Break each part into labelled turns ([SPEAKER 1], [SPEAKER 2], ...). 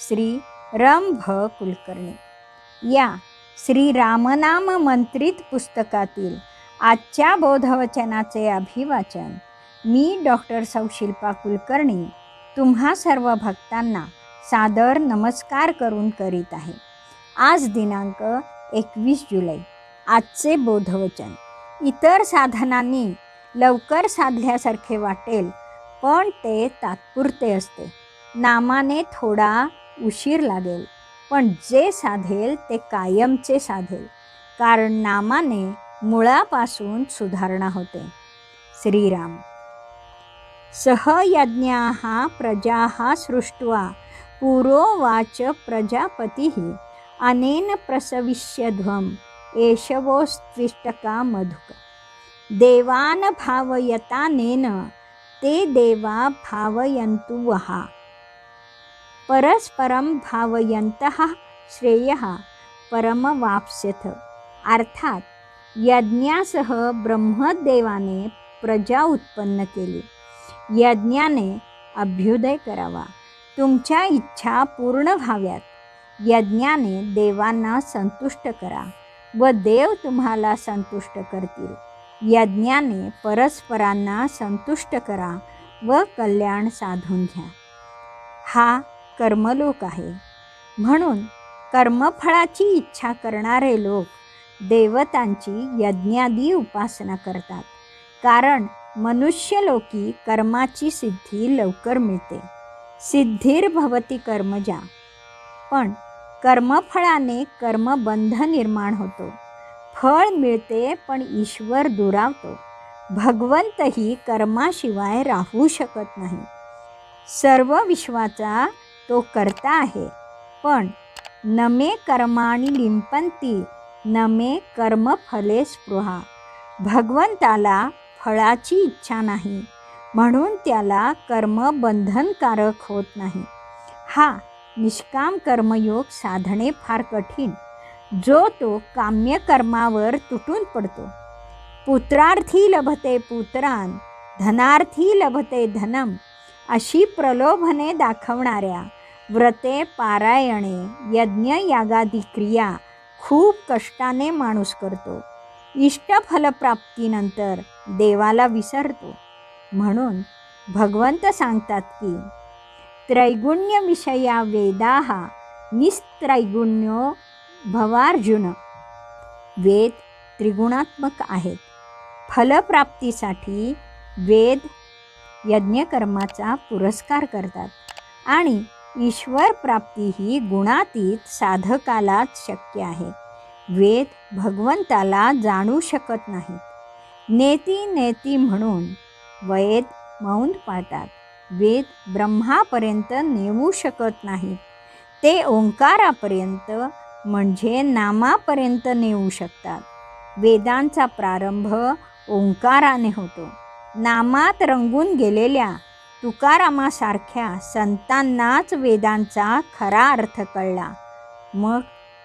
[SPEAKER 1] श्री रम भ कुलकर्णी. या श्री रामनाम मंत्रित पुस्तकातील आजच्या बोधवचनाचे अभिवाचन मी डॉक्टर सौशिल्पा कुलकर्णी तुम्हा सर्व भक्तांना सादर नमस्कार करून करीत आहे. आज दिनांक एकवीस जुलै आजचे बोधवचन. इतर साधनांनी लवकर साधल्यासारखे वाटेल पण ते तात्पुरते असते. नामाने थोडा उशीर लागेल. पण जे साधेल ते कायमचे साधेल. कारण नामाने मुळापासून सुधारणा होते. श्रीराम. सहयज्ञाः प्रजाः सृष्ट्वा पुरोवाच प्रजापती. अनेन प्रसविष्यध्वम एषवोस्त्विष्टका मधुक. देवान् भावयतानेन ते देवा भावयन्तु वहा. परस्परं भावयन्तः श्रेयः परमवाप्स्यथ। अर्थात यज्ञासह ब्रह्मदेवाने प्रजा उत्पन्न केली। यज्ञाने अभ्युदय करावा। तुमच्या इच्छा पूर्ण व्हाव्यात। यज्ञाने देवांना संतुष्ट करा व देव तुम्हाला संतुष्ट करतील। यज्ञाने परस्परांना संतुष्ट करा व कल्याण साधून घ्या। हा कर्मलोक आहे. म्हणून कर्मफळाची इच्छा करणारे लोक देवतांची यज्ञादी उपासना करतात. कारण मनुष्यलोकी कर्माची सिद्धी लवकर मिळते. सिद्धिर्भवती कर्मजा. पण कर्मफळाने कर्मबंध निर्माण होतो. फळ मिळते पण ईश्वर दुरावतो. भगवंतही कर्माशिवाय राहू शकत नाही. सर्व विश्वाचा तो करता आहे. पण नमे कर्माणी लिंपंती नमे कर्मफले स्पृहा. भगवंताला फळाची इच्छा नाही म्हणून त्याला कर्म बंधनकारक होत नाही. हा निष्काम कर्मयोग साधणे फार कठीण जो तो काम्य कर्मावर तुटून पडतो. पुत्रार्थी लभते पुत्रान धनार्थी लभते धनम अशी प्रलोभने दाखवणाऱ्या व्रते पारायणे यज्ञयागादी क्रिया खूप कष्टाने माणूस करतो. इष्टफलप्राप्तीनंतर देवाला विसरतो. म्हणून भगवंत सांगतात की त्रैगुण्यविषया वेदाः निस्त्रैगुण्यो भवार्जुन. वेद त्रिगुणात्मक आहेत. फलप्राप्तीसाठी वेद यज्ञकर्माचा पुरस्कार करतात. आणि ईश्वर प्राप्ती ही गुणातीत साधकालाच शक्य आहे. वेद भगवंताला जाणू शकत नाहीत. नेती नेती म्हणून वेद मौन पाळतात. वेद ब्रह्मापर्यंत नेऊ शकत नाहीत. ते ओंकारापर्यंत म्हणजे नामापर्यंत नेऊ शकतात. वेदांचा प्रारंभ ओंकाराने होतो. नामात रंगून गेलेल्या तुकारामासारख्या संतांनाच वेदांचा खरा अर्थ कळला. मग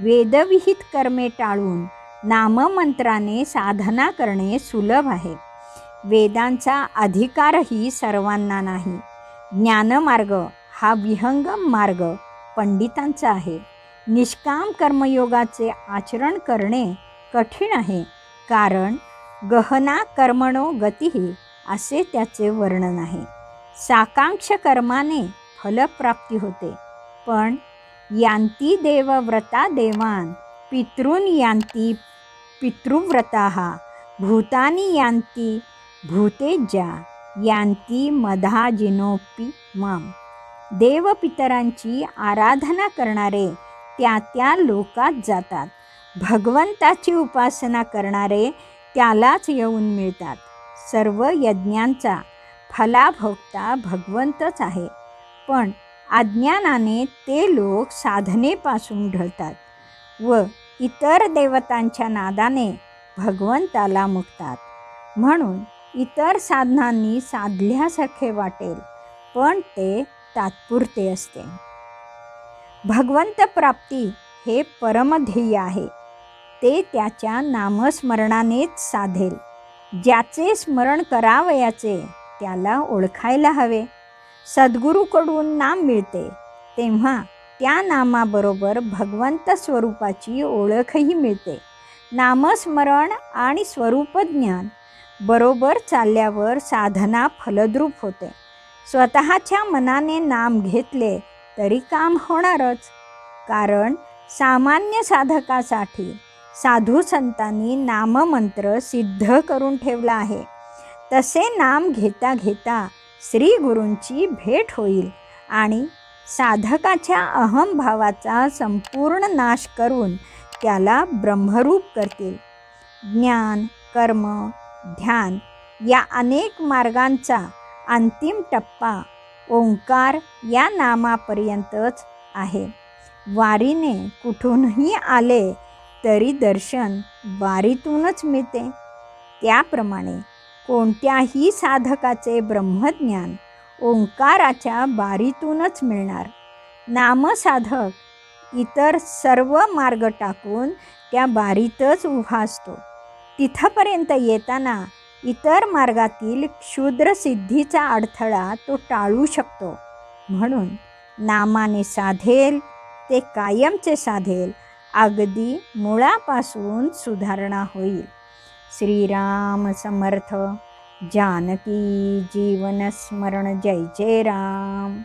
[SPEAKER 1] वेदविहित कर्मे टाळून नाममंत्राने साधना करणे सुलभ आहे. वेदांचा अधिकारही सर्वांना नाही. ज्ञानमार्ग हा विहंगम मार्ग पंडितांचा आहे. निष्काम कर्मयोगाचे आचरण करणे कठीण आहे कारण गहना कर्मणो गती असे त्याचे वर्णन आहे. साकांक्ष कर्माने फलप्राप्ती होते. पण यांती देवव्रता देवान पितृन यांती पितृव्रता भूतानी यांती भूतेज्या यांती मधाजिनोपी माम. देवपितरांची आराधना करणारे त्या त्या लोकात जातात. भगवंताची उपासना करणारे त्यालाच येऊन मिळतात. सर्व यज्ञांचा फलाभोगता भगवंतच आहे. पण अज्ञानाने ते लोक साधनेपासून ढळतात व इतर देवतांच्या नादाने भगवंताला मुक्तात. म्हणून इतर साधनांनी साधल्यासारखे वाटेल पण ते तात्पुरते असते. भगवंत प्राप्ती हे परमध्येय आहे. ते त्याच्या नामस्मरणानेच साधेल. ज्याचे स्मरण करावयाचे त्याला ओळखायला हवे. सद्गुरूकडून नाम मिळते. तेव्हा त्या नामाबरोबर भगवंत स्वरूपाची ओळखही मिळते. नामस्मरण आणि स्वरूपज्ञान बरोबर चालल्यावर साधना फलद्रूप होते. स्वतःच्या मनाने नाम घेतले तरी काम होणारच. कारण सामान्य साधकासाठी साधू संतांनी नाममंत्र सिद्ध करून ठेवला आहे. तसे नाम घेता घेता श्री गुरूंची भेट होईल आणि साधकाच्या अहमभावाचा संपूर्ण नाश करून त्याला ब्रह्मरूप करतील. ज्ञान कर्म ध्यान या अनेक मार्गांचा अंतिम टप्पा ओंकार या नामापर्यंतच आहे. वारीने कुठूनही आले तरी दर्शन वारीतूनच मिळते. त्याप्रमाणे कोणत्याही साधकाचे ब्रह्मज्ञान ओंकाराच्या बारीतूनच मिळणार. नामसाधक इतर सर्व मार्ग टाकून त्या बारीतच उभा असतो. तिथपर्यंत येताना इतर मार्गातील क्षुद्रसिद्धीचा अडथळा तो टाळू शकतो. म्हणून नामाने साधेल ते कायमचे साधेल अगदी मुळापासून सुधारणा होईल. श्रीराम समर्थ जानकी जीवन स्मरण जय जय राम।